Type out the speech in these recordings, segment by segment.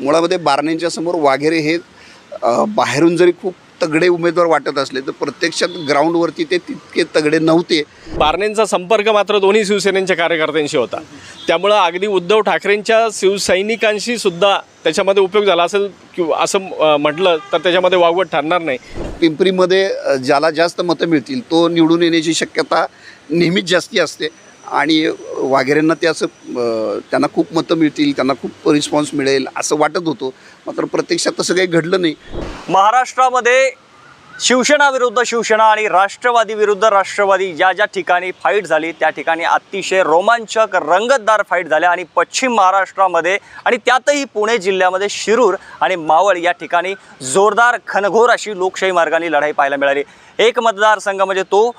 मुळामध्ये बारणेंच्या समोर वाघेरे हे बाहेरून जरी खूप तगडे उमेदवार वाटत असले तर प्रत्यक्षात ग्राउंडवरती ते तितके तगडे नव्हते. बारणेंचा संपर्क मात्र दोन्ही शिवसेनेच्या कार्यकर्त्यांशी होता. त्यामुळं अगदी उद्धव ठाकरेंच्या शिवसैनिकांशी सुद्धा त्याच्यामध्ये उपयोग झाला असेल किंवा असं म्हटलं तर त्याच्यामध्ये वावगट ठरणार नाही. पिंपरीमध्ये ज्याला जास्त मतं मिळतील तो निवडून येण्याची शक्यता नेहमीच जास्ती असते. आणि वाघेरेंना ते असं त्यांना खूप मतं मिळतील त्यांना खूप रिस्पॉन्स मिळेल असं वाटत होतं. मात्र प्रत्यक्षात तसं काही घडलं नाही. महाराष्ट्रामध्ये शिवसेना विरुद्ध शिवसेना आणि राष्ट्रवादी विरुद्ध राष्ट्रवादी ज्या ज्या ठिकाणी फाईट झाली त्या ठिकाणी अतिशय रोमांचक रंगतदार फाईट झाल्या आणि पश्चिम महाराष्ट्रामध्ये आणि त्यातही पुणे जिल्ह्यामध्ये शिरूर आणि मावळ या ठिकाणी जोरदार खनघोर अशी लोकशाही मार्गाने लढाई पाहायला मिळाली. एक मतदारसंघ म्हणजे तो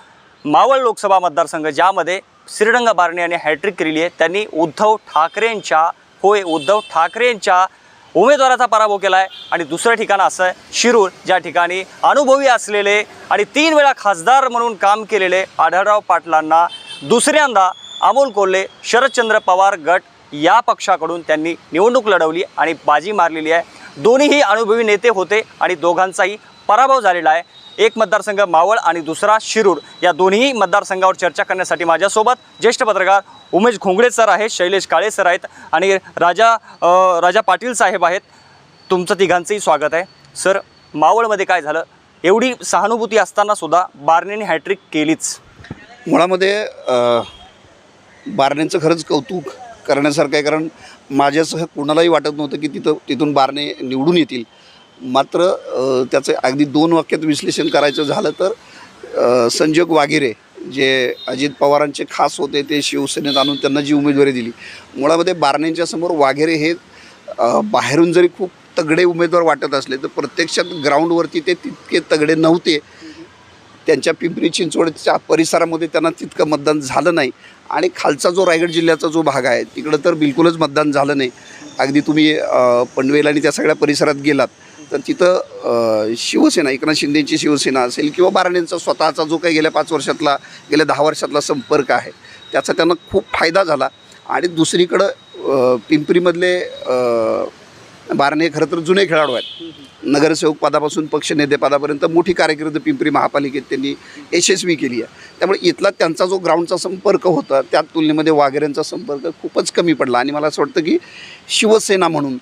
मावळ लोकसभा मतदारसंघ ज्यामध्ये श्रीरंग बारणे यांनी हॅट्रिक केलेली आहे. त्यांनी उद्धव ठाकरेंच्या होय उद्धव ठाकरेंच्या उमेदवाराचा पराभव केला आहे आणि दुसरं ठिकाण असं आहे शिरूर. ज्या ठिकाणी अनुभवी असलेले आणि तीन वेळा खासदार म्हणून काम केलेले आढळराव पाटलांना दुसऱ्यांदा अमोल कोल्हे शरदचंद्र पवार गट या पक्षाकडून त्यांनी निवडणूक लढवली आणि बाजी मारलेली आहे. दोन्हीही अनुभवी नेते होते आणि दोघांचाही पराभव झालेला आहे. एक मतदारसंघ मावळ आणि दुसरा शिरूर. या दोन्ही मतदारसंघावर चर्चा करण्यासाठी माझ्यासोबत ज्येष्ठ पत्रकार उमेश घोंगडे सर आहेत शैलेश काळे सर आहेत आणि राजा राजा पाटील साहेब आहेत. तुमचं तिघांचंही स्वागत आहे. सर मावळमध्ये काय झालं? एवढी सहानुभूती असताना सुद्धा हॅट्रिक केलीच. मुळामध्ये बारणेचं बारणेंचं खरंच कौतुक करण्यासारखं आहे. कारण माझ्यासह कोणालाही वाटत नव्हतं की तिथं तिथून बारणे निवडून येतील. मात्र त्याचं अगदी दोन वाक्यात विश्लेषण करायचं झालं तर संजोग वागिरे जे अजित पवारांचे खास होते ते शिवसेनेत आणून त्यांना जी उमेदवारी दिली. मुळामध्ये बारणेंच्या समोर वाघेरे हे बाहेरून जरी खूप तगडे उमेदवार वाटत असले तर प्रत्यक्षात ग्राउंडवरती ते तितके तगडे नव्हते. त्यांच्या पिंपरी चिंचवडच्या परिसरामध्ये त्यांना तितकं मतदान झालं नाही. आणि खालचा जो रायगड जिल्ह्याचा जो भाग आहे तिकडं तर बिलकुलच मतदान झालं नाही. अगदी तुम्ही पनवेल आणि त्या सगळ्या परिसरात गेलात. तर तिथं शिवसेना एकनाथ शिंदेची शिवसेना असेल किंवा बाराणेंचा स्वतःचा जो काही गेल्या पाच वर्षातला गेल्या दहा वर्षातला संपर्क आहे त्याचा त्यांना खूप फायदा झाला. आणि दुसरीकडं पिंपरीमधले बारणे खरं तर जुने खेळाडू आहेत. नगरसेवक पदापासून पक्षनेतेपदापर्यंत मोठी कारकीर्द पिंपरी महापालिकेत त्यांनी यशस्वी केली आहे. त्यामुळे इथला त्यांचा जो ग्राउंडचा संपर्क होता त्या तुलनेमध्ये वाघेऱ्यांचा संपर्क खूपच कमी पडला. आणि मला असं वाटतं की शिवसेना म्हणून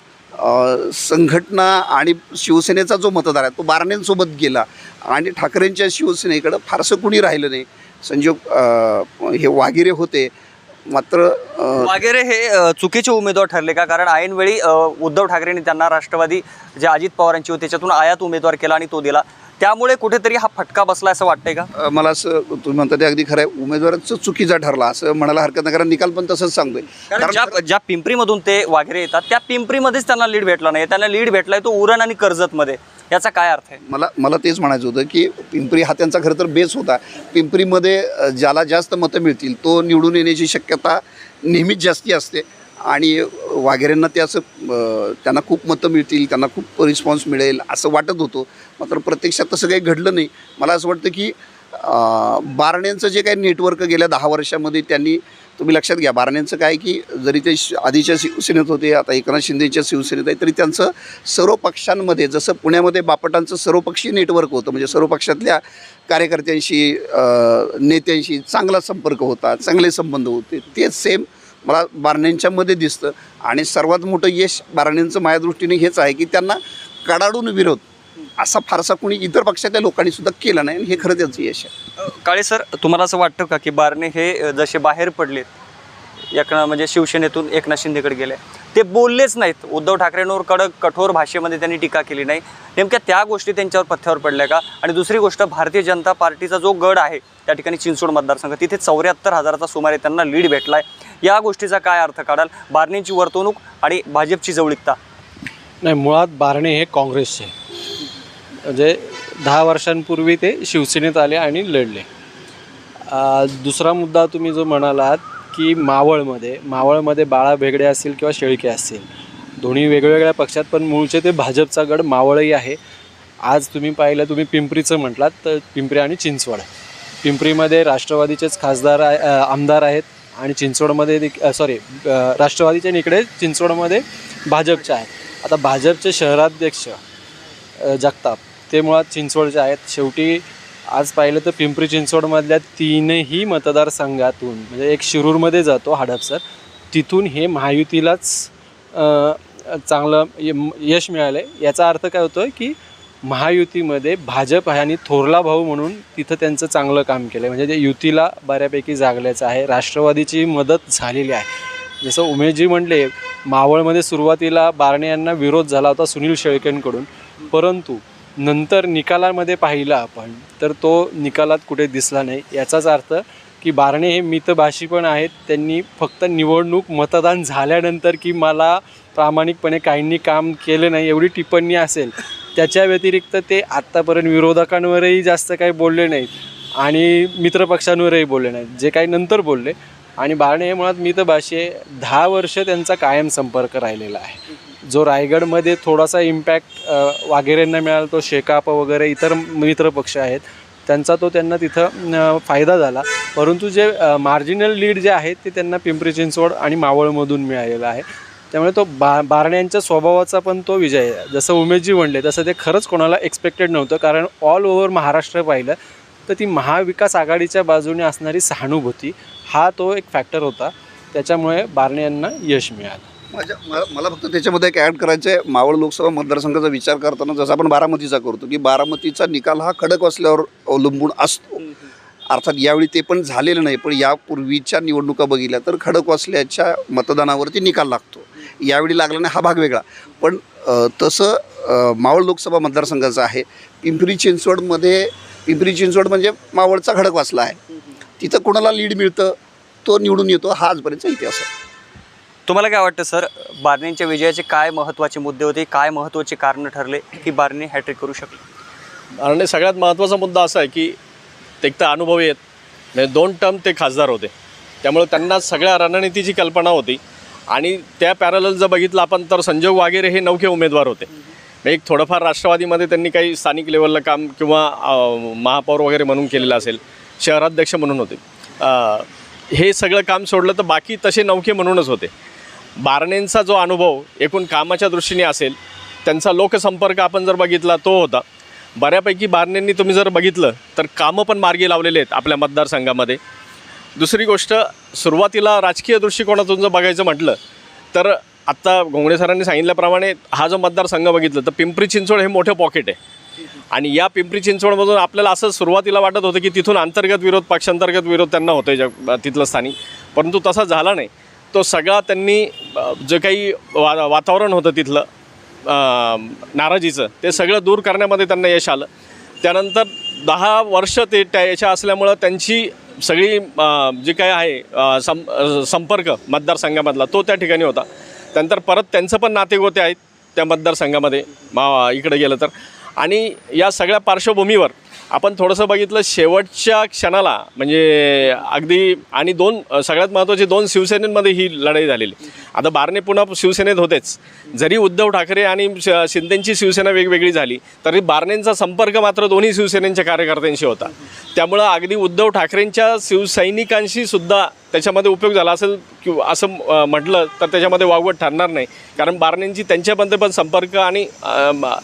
संघटना आणि शिवसेनेचा जो मतदार आहे तो बारणेंसोबत गेला. आणि ठाकरेंच्या शिवसेनेकडं फारसं कुणी राहिलं नाही. संजोग हे वागिरे होते. मात्र अ, वगैरे हे चुकीचे उमेदवार ठरले का? कारण ऐनवेळी उद्धव ठाकरेंनी त्यांना राष्ट्रवादी जे अजित पवारांची होती त्याच्यातून आयात उमेदवार केला आणि तो दिला. त्यामुळे कुठेतरी हा फटका बसला असं वाटतंय का? अ, मला असं तुम्ही म्हणता ते अगदी खरं आहे. उमेदवाराचं चुकीचा ठरला असं म्हणायला हरकत नाही कारण निकाल पण तसंच सांगतोय. कारण ज्या ज्या पिंपरीमधून ते वाघेरे येतात त्या पिंपरीमध्येच त्यांना लीड भेटला नाही त्यांना लीड भेटलाय तो उरण आणि कर्जतमध्ये. याचा काय अर्थ आहे? मला मला तेच म्हणायचं होतं की पिंपरी हा त्यांचा खरं तर बेस होता. पिंपरीमध्ये अ, ज्याला जास्त मतं मिळतील तो निवडून येण्याची शक्यता नेहमीच जास्ती असते. आणि वाघेरेंना ते असं त्यांना खूप मतं मिळतील त्यांना खूप रिस्पॉन्स मिळेल असं वाटत होतं. मात्र प्रत्यक्षात तसं काही घडलं नाही. मला असं वाटतं की बारण्यांचं जे काही नेटवर्क गेल्या दहा वर्षामध्ये त्यांनी तुम्ही लक्षात घ्या बारण्यांचं काय की जरी ते आधीच्या शिवसेनेत होते आता एकनाथ शिंदेच्या शिवसेनेत आहे तरी त्यांचं सर्व पक्षांमध्ये जसं पुण्यामध्ये बापटांचं सर्वपक्षीय नेटवर्क होतं म्हणजे सर्व पक्षातल्या कार्यकर्त्यांशी नेत्यांशी चांगला संपर्क होता चांगले संबंध होते तेच सेम मला बारणेंच्यामध्ये दिसतं. आणि सर्वात मोठं यश बारणेंचं माझ्या दृष्टीने हेच आहे की त्यांना कडाडून विरोध असा फारसा कोणी इतर पक्षातल्या लोकांनी सुद्धा केला नाही आणि हे खरं त्यांचं यश आहे. काळे सर तुम्हाला असं वाटतं का की बारणे हे जसे बाहेर पडलेत एकना म्हणजे शिवसेनेतून एकनाथ शिंदेकडे गेले. ते बोललेच नाहीत. उद्धव ठाकरेंवर कडक कठोर भाषेमध्ये त्यांनी टीका केली नाही. नेमक्या त्या गोष्टी त्यांच्यावर पथ्यावर पडल्या का? आणि दुसरी गोष्ट भारतीय जनता पार्टीचा जो गड आहे त्या ठिकाणी चिंचवड मतदारसंघ तिथे चौऱ्याहत्तर हजाराचा सुमारे त्यांना लीड भेटला आहे या गोष्टीचा काय अर्थ काढाल? बारणेंची वर्तवणूक आणि भाजपची जवळीकता. नाही मुळात बारणे हे काँग्रेसचे. म्हणजे दहा वर्षांपूर्वी ते शिवसेनेत आले आणि लढले. दुसरा मुद्दा तुम्ही जो म्हणालात की मावळमध्ये मावळमध्ये बाळा भेगडे असतील किंवा शेळके असतील. दोन्ही वेगवेगळ्या पक्षात पण मूळचे ते भाजपचा गड मावळही आहे. आज तुम्ही पाहिलं तुम्ही पिंपरीचं म्हटलात तर पिंपरी आणि चिंचवड. पिंपरीमध्ये राष्ट्रवादीचेच खासदार आमदार आहेत आणि चिंचवडमध्ये सॉरी राष्ट्रवादीच्या निकडे चिंचवडमध्ये भाजपचे आहेत. आता भाजपचे शहराध्यक्ष जगताप ते मुळात चिंचवडचे आहेत. शेवटी आज पाहिलं तर पिंपरी चिंचवडमधल्या तीनही मतदारसंघातून म्हणजे एक शिरूरमध्ये जातो हडपसर तिथून हे महायुतीलाच चांगलं य- यश मिळालं आहे याचा अर्थ काय होतो की महायुतीमध्ये भाजप आहे आणि थोरला भाऊ म्हणून तिथं त्यांचं चांगलं काम केलं आहे म्हणजे ते युतीला बऱ्यापैकी जागल्याचं आहे राष्ट्रवादीची मदत झालेली आहे. जसं उमेशजी म्हटले मावळमध्ये सुरुवातीला बारणे यांना विरोध झाला होता सुनील शेळकेंकडून परंतु नंतर निकालामध्ये पाहिलं आपण तर तो निकालात कुठे दिसला नाही. याचाच अर्थ की बारणे हे मितभाषी पण आहेत त्यांनी फक्त निवडणूक मतदान झाल्यानंतर की मला प्रामाणिकपणे काहींनी काम केलं नाही एवढी टिप्पणी असेल त्याच्या व्यतिरिक्त ते आत्तापर्यंत विरोधकांवरही जास्त काही बोलले नाहीत आणि मित्रपक्षांवरही बोलले नाहीत जे काही नंतर बोलले. आणि बारणे हे मुळात मितभाषी आहे दहा वर्ष त्यांचा कायम संपर्क राहिलेला आहे. जो रायगडमध्ये थोडासा इम्पॅक्ट वाघेरेंना मिळाला तो शेकाप वगैरे इतर मित्रपक्ष आहेत त्यांचा तो त्यांना तिथं फायदा झाला. परंतु जे मार्जिनल लीड जे आहेत ते त्यांना पिंपरी चिंचवड आणि मावळमधून मिळालेला आहे. त्यामुळे तो बा बारण्यांच्या स्वभावाचा पण तो विजय आहे. जसं उमेशजी म्हणले तसं ते खरंच कोणाला एक्सपेक्टेड नव्हतं कारण ऑल ओव्हर महाराष्ट्र पाहिलं तर ती महाविकास आघाडीच्या बाजूने असणारी सहानुभूती हा तो एक फॅक्टर होता. त्याच्यामुळे बारणे यांना यश मिळालं. माझ्या मला मला फक्त त्याच्यामध्ये एक ॲड करायचं आहे मावळ लोकसभा मतदारसंघाचा विचार करताना जसं आपण बारामतीचा करतो की बारामतीचा निकाल हा खडक असल्यावर अवलंबून असतो. अर्थात यावेळी ते पण झालेलं नाही पण यापूर्वीच्या निवडणुका बघितल्या तर खडकवासल्याच्या मतदानावरती निकाल लागतो. यावेळी लागला नाही हा भाग वेगळा. पण तसं मावळ लोकसभा मतदारसंघाचं आहे. पिंपरी चिंचवडमध्ये पिंपरी चिंचवड म्हणजे मावळचा खडकवासला आहे. तिथं कोणाला लीड मिळतं तो निवडून येतो हा आजपर्यंतचा इतिहास आहे. तुम्हाला काय वाटतं सर? बार्नेंच्या विजयाचे काय महत्त्वाचे मुद्दे होते? काय महत्त्वाचे कारण ठरले की बार्ने हॅट्रिक करू शकले? बार्ने सगळ्यात महत्त्वाचा मुद्दा असा आहे की ते एक तर अनुभवी आहेत म्हणजे दोन टर्म ते खासदार होते. त्यामुळे त्यांना सगळ्या रणनीतीची कल्पना होती आणि त्या पॅरल जर बघितलं आपण तर संजोग वागेरे हे नवखे उमेदवार होते. म्हणजे एक थोडंफार राष्ट्रवादीमध्ये त्यांनी काही स्थानिक लेवलला काम किंवा महापौर वगैरे म्हणून केलेलं असेल शहराध्यक्ष म्हणून होते. हे सगळं काम सोडलं तर बाकी तसे नवखे म्हणूनच होते. बारणेंचा जो अनुभव एकूण कामाच्या दृष्टीने असेल त्यांचा लोकसंपर्क आपण जर बघितला तो होता. बऱ्यापैकी बारणेंनी तुम्ही जर बघितलं तर कामं पण मार्गी लावलेले आहेत आपल्या मतदारसंघामध्ये. दुसरी गोष्ट सुरुवातीला राजकीय दृष्टिकोनातून जर बघायचं म्हटलं तर आत्ता घोंगडे सरांनी सांगितल्याप्रमाणे हा जो मतदारसंघ बघितलं तर पिंपरी चिंचवड हे मोठं पॉकेट आहे. आणि या पिंपरी चिंचवडमधून आपल्याला असं सुरुवातीला वाटत होतं की तिथून अंतर्गत विरोध पक्षांतर्गत विरोध त्यांना होतोय जग तिथलं स्थानिक. परंतु तसा झाला नाही. तो सगळा त्यांनी जे काही वा वातावरण होतं तिथलं नाराजीचं ते सगळं दूर करण्यामध्ये त्यांना यश आलं. त्यानंतर दहा वर्ष ते त्या याच्या असल्यामुळं त्यांची सगळी जे जी काय आहे सं संपर्क मतदारसंघामधला तो त्या ठिकाणी होता. त्यानंतर परत त्यांचं पण नातेगोते आहेत त्या मतदारसंघामध्ये मा इकडे गेलं तर. आणि या सगळ्या पार्श्वभूमीवर आपण थोडंसं बघितलं शेवटच्या क्षणाला म्हणजे अगदी आणि दोन सगळ्यात महत्त्वाची दोन शिवसेनेमध्ये ही लढाई झालेली. आता बारणे पुन्हा शिवसेनेत होतेच. जरी उद्धव ठाकरे आणि श- शिंदेंची शिवसेना वेगवेगळी झाली तरी बारणेंचा संपर्क मात्र दोन्ही शिवसेनेच्या कार्यकर्त्यांशी होता. त्यामुळं अगदी उद्धव ठाकरेंच्या शिवसैनिकांशी सुद्धा त्याच्यामध्ये उपयोग झाला असेल किंवा असं म्हटलं तर त्याच्यामध्ये वावगट ठरणार नाही. कारण बारणेंची त्यांच्यामध्ये पण संपर्क आणि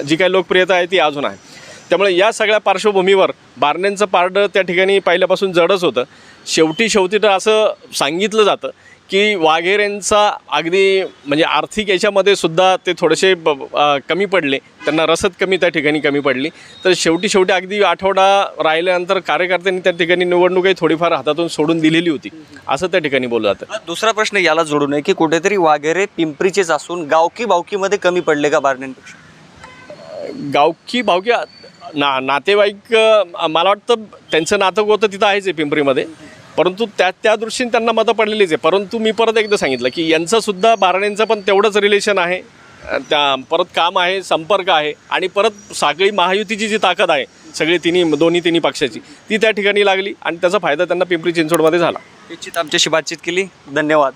जी काही लोकप्रियता आहे ती अजून आहे. त्यामुळे या सगळ्या पार्श्वभूमीवर बारण्यांचं पारडं त्या ठिकाणी पहिल्यापासून जडच होतं. शेवटी शेवटी तर असं सांगितलं जातं की वाघेरेंचा अगदी म्हणजे आर्थिक याच्यामध्ये सुद्धा ते थोडेसे कमी पडले. त्यांना रसद कमी त्या ठिकाणी कमी पडली. तर शेवटी शेवटी अगदी आठवडा राहिल्यानंतर कार्यकर्त्यांनी त्या ठिकाणी निवडणूकही थोडीफार हातातून सोडून दिलेली होती. असं त्या ठिकाणी बोललं जातं. दुसरा प्रश्न याला जोडून आहे की कुठेतरी वाघेरे पिंपरीचेच असून गावकी बावकीमध्ये कमी पडले का बार्नेंपेक्षा गावकी भावकी ना नातेवाईक मला वाटतं त्यांचं नातं होतं तिथं आहेच आहे पिंपरीमध्ये. परंतु त्या त्या दृष्टीने त्यांना मतं पडलेलीच आहे. परंतु मी परत एकदा सांगितलं की यांचंसुद्धा बारणेंचं पण तेवढंच रिलेशन आहे. त्या परत काम आहे संपर्क आहे आणि परत सगळी महायुतीची जी ताकद आहे सगळी तिन्ही दोन्ही तिन्ही पक्षाची ती त्या ठिकाणी लागली आणि त्याचा फायदा त्यांना पिंपरी चिंचवडमध्ये झाला. निश्चित आमच्याशी बातचीत केली. धन्यवाद.